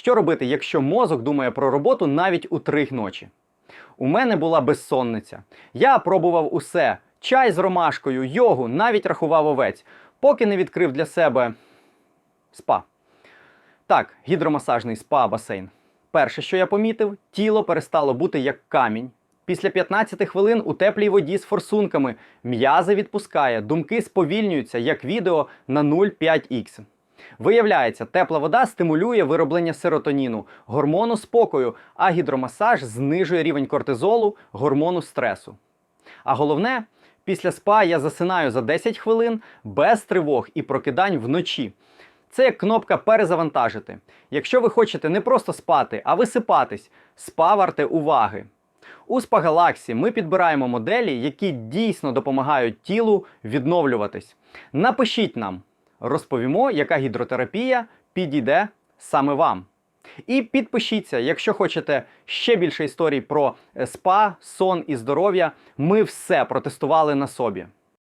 Що робити, якщо мозок думає про роботу навіть у три ночі? У мене була безсонниця. Я пробував усе: чай з ромашкою, йогу, навіть рахував овець, поки не відкрив для себе спа. Так, гідромасажний спа басейн. Перше, що я помітив, тіло перестало бути як камінь. Після 15 хвилин у теплій воді з форсунками м'язи відпускає, думки сповільнюються, як відео на 0,5х. Виявляється, тепла вода стимулює вироблення серотоніну, гормону спокою, а гідромасаж знижує рівень кортизолу, гормону стресу. А головне, після спа я засинаю за 10 хвилин без тривог і прокидань вночі. Це як кнопка перезавантажити. Якщо ви хочете не просто спати, а висипатись, спа варте уваги. У Spa Galaxy ми підбираємо моделі, які дійсно допомагають тілу відновлюватись. Напишіть нам, розповімо, яка гідротерапія підійде саме вам. І підпишіться, якщо хочете ще більше історій про е, спа, сон і здоров'я. Ми все протестували на собі.